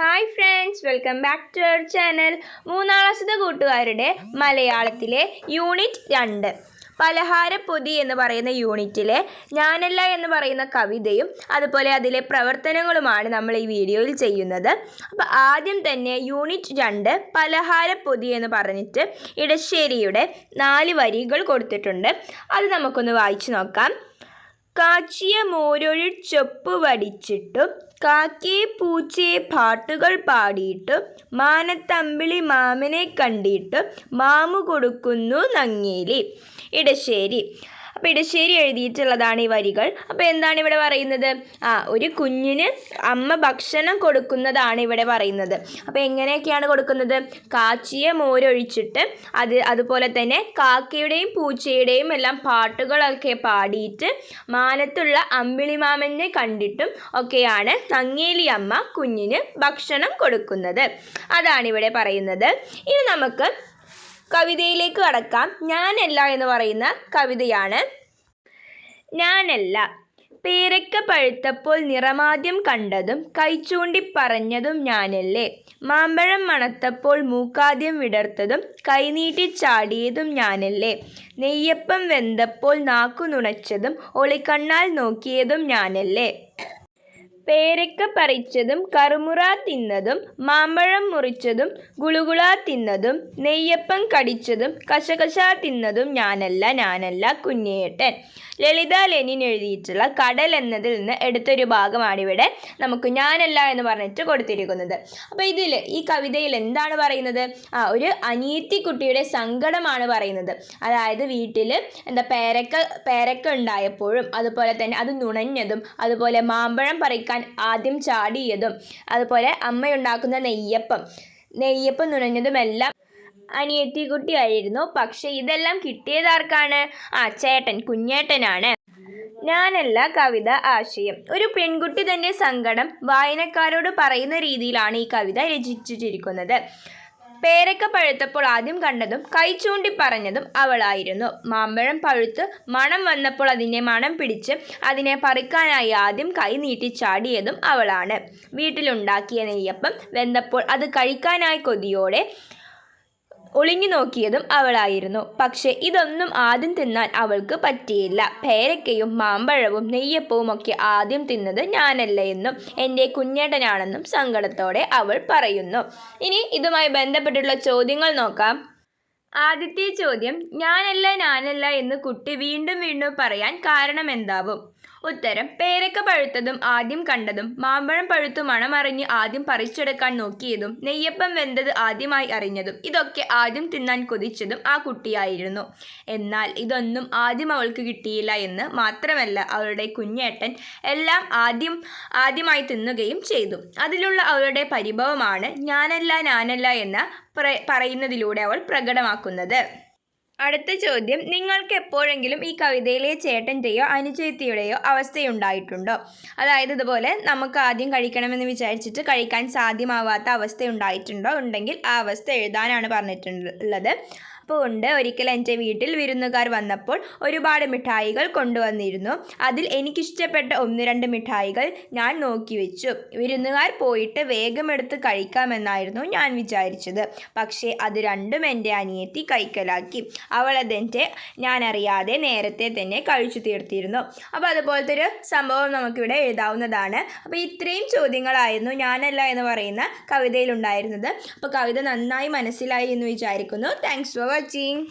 Hi friends welcome back to our channel മൂന്നാം ക്ലാസ്സിലെ കൂട്ടുകാരുടെ മലയാളത്തിലെ യൂണിറ്റ് രണ്ട്. പലഹാരപ്പൊതി എന്ന് പറയുന്ന യൂണിറ്റിലെ ഞാനല്ല എന്ന് പറയുന്ന കവിതയും അതുപോലെ അതിലെ പ്രവർത്തനങ്ങളുമാണ് നമ്മൾ ഈ വീഡിയോയിൽ ചെയ്യുന്നത്. അപ്പോൾ ആദ്യം തന്നെ യൂണിറ്റ് രണ്ട് പലഹാരപ്പൊതി എന്ന് പറഞ്ഞിട്ട് ഇടശ്ശേരിയുടെ നാല് വരികൾ കൊടുത്തിട്ടുണ്ട്. അത് നമുക്കൊന്ന് വായിച്ചു നോക്കാം. കാച്ചിയ മോരൊഴി ചൊപ്പ് വടിച്ചിട്ടു കാക്കയെ പൂച്ചയെ പാട്ടുകൾ പാടിയിട്ട് മാനത്തമ്പിളി മാമനെ കണ്ടിട്ട് മാമു കൊടുക്കുന്നു നങ്ങേലി. ഇടശ്ശേരി. അപ്പോൾ ഇടശ്ശേരി എഴുതിയിട്ടുള്ളതാണ് ഈ വരികൾ. അപ്പോൾ എന്താണ് ഇവിടെ പറയുന്നത്? ആ ഒരു കുഞ്ഞിന് അമ്മ ഭക്ഷണം കൊടുക്കുന്നതാണ് ഇവിടെ പറയുന്നത്. അപ്പോൾ എങ്ങനെയൊക്കെയാണ് കൊടുക്കുന്നത്? കാച്ചിയ മോരൊഴിച്ചിട്ട് അത് അതുപോലെ തന്നെ കാക്കയുടെയും പൂച്ചയുടെയും എല്ലാം പാട്ടുകളൊക്കെ പാടിയിട്ട് മാനത്തുള്ള അമ്പിളിമാമനെ കണ്ടിട്ടും ഒക്കെയാണ് നങ്ങേലി അമ്മ കുഞ്ഞിന് ഭക്ഷണം കൊടുക്കുന്നത്. അതാണ് ഇവിടെ പറയുന്നത്. ഇനി നമുക്ക് കവിതയിലേക്ക് കടക്കാം. ഞാനല്ല എന്ന് പറയുന്ന കവിതയാണ്. ഞാനല്ല. പേരക്ക പഴുത്തപ്പോൾ നിറമാദ്യം കണ്ടതും കൈചൂണ്ടി പറഞ്ഞതും ഞാനല്ലേ. മാമ്പഴം മണത്തപ്പോൾ മൂക്കാദ്യം വിടർത്തതും കൈനീട്ടി ചാടിയതും ഞാനല്ലേ. നെയ്യപ്പം വെന്തപ്പോൾ നാക്കു നുണച്ചതും ഒളിക്കണ്ണാൽ നോക്കിയതും ഞാനല്ലേ. പേരക്ക പറിച്ചതും കറുമുറ തിന്നതും മാമ്പഴം മുറിച്ചതും ഗുളുകുള തിന്നതും നെയ്യപ്പം കടിച്ചതും കശകശ തിന്നതും ഞാനല്ല ഞാനല്ല കുഞ്ഞേട്ടൻ. ലളിത ലെനിൻ എഴുതിയിട്ടുള്ള കടൽ എന്നതിൽ നിന്ന് എടുത്തൊരു ഭാഗമാണിവിടെ നമുക്ക് ഞാനല്ല എന്ന് പറഞ്ഞിട്ട് കൊടുത്തിരിക്കുന്നത്. അപ്പോൾ ഇതിൽ ഈ കവിതയിൽ എന്താണ് പറയുന്നത്? ആ ഒരു അനിയത്തി കുട്ടിയുടെ സങ്കടമാണ് പറയുന്നത്. അതായത് വീട്ടിൽ എന്താ പേരക്ക പേരക്ക ഉണ്ടായപ്പോഴും അതുപോലെ തന്നെ അത് നുണഞ്ഞതും അതുപോലെ മാമ്പഴം പറിക്കാൻ ആദ്യം ചാടിയതും അതുപോലെ അമ്മയുണ്ടാക്കുന്ന നെയ്യപ്പം. നെയ്യപ്പം നുണഞ്ഞതുമെല്ലാം അനിയത്തി കുട്ടിയായിരുന്നു പക്ഷെ ഇതെല്ലാം കിട്ടിയത് ആർക്കാണ്? ആ ചേട്ടൻ കുഞ്ഞേട്ടനാണ്. ഞാനല്ല കവിത ആശയം. ഒരു പെൺകുട്ടി തന്റെ സങ്കടം വായനക്കാരോട് പറയുന്ന രീതിയിലാണ് ഈ കവിത രചിച്ചിട്ടിരിക്കുന്നത് പേരക്ക പഴുത്തപ്പോൾ ആദ്യം കണ്ടതും കൈ ചൂണ്ടി പറഞ്ഞതും അവളായിരുന്നു. മാമ്പഴം പഴുത്ത് മണം വന്നപ്പോൾ അതിനെ മണം പിടിച്ച് അതിനെ പറിക്കാനായി ആദ്യം കൈ നീട്ടി ചാടിയതും അവളാണ്. വീട്ടിലുണ്ടാക്കിയ നെയ്യപ്പം വെന്തപ്പോൾ അത് കഴിക്കാനായി കൊതിയോടെ ഒളിഞ്ഞു നോക്കിയതും അവളായിരുന്നു. പക്ഷെ ഇതൊന്നും ആദ്യം തിന്നാൻ അവൾക്ക് പറ്റിയില്ല. പേരക്കയും മാമ്പഴവും നെയ്യപ്പവും ഒക്കെ ആദ്യം തിന്നത് ഞാനല്ല എന്നും എന്റെ കുഞ്ഞേട്ടനാണെന്നും സങ്കടത്തോടെ അവൾ പറയുന്നു. ഇനി ഇതുമായി ബന്ധപ്പെട്ടുള്ള ചോദ്യങ്ങൾ നോക്കാം. ആദ്യത്തെ ചോദ്യം ഞാനല്ല ഞാനല്ല എന്ന് കുട്ടി വീണ്ടും വീണ്ടും പറയാൻ കാരണം എന്താവും ഉത്തരം പേരക്ക പഴുത്തതും ആദ്യം കണ്ടതും മാമ്പഴം പഴുത്തു മണമറിഞ്ഞ് ആദ്യം പറിച്ചെടുക്കാൻ നോക്കിയതും നെയ്യപ്പം വെന്തത് ആദ്യമായി അറിഞ്ഞതും ഇതൊക്കെ ആദ്യം തിന്നാൻ കൊതിച്ചതും ആ കുട്ടിയായിരുന്നു. എന്നാൽ ഇതൊന്നും ആദ്യം അവൾക്ക് കിട്ടിയില്ല എന്ന് മാത്രമല്ല അവളുടെ കുഞ്ഞേട്ടൻ എല്ലാം ആദ്യം ആദ്യമായി തിന്നുകയും ചെയ്തു. അതിലുള്ള അവളുടെ പരിഭവമാണ് ഞാനല്ല ഞാനല്ല എന്ന പറയുന്നതിലൂടെ അവൾ പ്രകടമാക്കുന്നത്. അടുത്ത ചോദ്യം നിങ്ങൾക്ക് എപ്പോഴെങ്കിലും ഈ കവിതയിലെ ചേട്ടന്റെയോ അനുചേത്തിയുടെയോ അവസ്ഥയുണ്ടായിട്ടുണ്ടോ? അതായത് ഇതുപോലെ നമുക്ക് ആദ്യം കഴിക്കണമെന്ന് വിചാരിച്ചിട്ട് കഴിക്കാൻ സാധ്യമാവാത്ത അവസ്ഥയുണ്ടായിട്ടുണ്ടോ? ഉണ്ടെങ്കിൽ ആ അവസ്ഥ എഴുതാനാണ് പറഞ്ഞിട്ടുള്ളത്. ഉണ്ട് ഒരിക്കൽ എന്റെ വീട്ടിൽ വിരുന്നുകാർ വന്നപ്പോൾ ഒരുപാട് മിഠായികൾ കൊണ്ടുവന്നിരുന്നു. അതിൽ എനിക്കിഷ്ടപ്പെട്ട ഒന്ന് രണ്ട് മിഠായികൾ ഞാൻ നോക്കി വെച്ചു. വിരുന്നുകാർ പോയിട്ട് വേഗം എടുത്ത് കഴിക്കാമെന്നായിരുന്നു ഞാൻ വിചാരിച്ചത്. പക്ഷേ അത് രണ്ടും എന്റെ അനിയത്തി കൈക്കലാക്കി. അവൾ അതെന്റെ ഞാൻ അറിയാതെ നേരത്തെ തന്നെ കഴിച്ചു തീർത്തിരുന്നു. അപ്പോൾ അതുപോലത്തെ ഒരു സംഭവം നമുക്കിവിടെ എഴുതാവുന്നതാണ്. അപ്പോൾ ഇത്രയും ചോദ്യങ്ങളായിരുന്നു ഞാനല്ല എന്ന് പറയുന്ന കവിതയിലുണ്ടായിരുന്നത്. അപ്പോൾ കവിത നന്നായി മനസ്സിലായി എന്ന് വിചാരിക്കുന്നു. Thanks for 金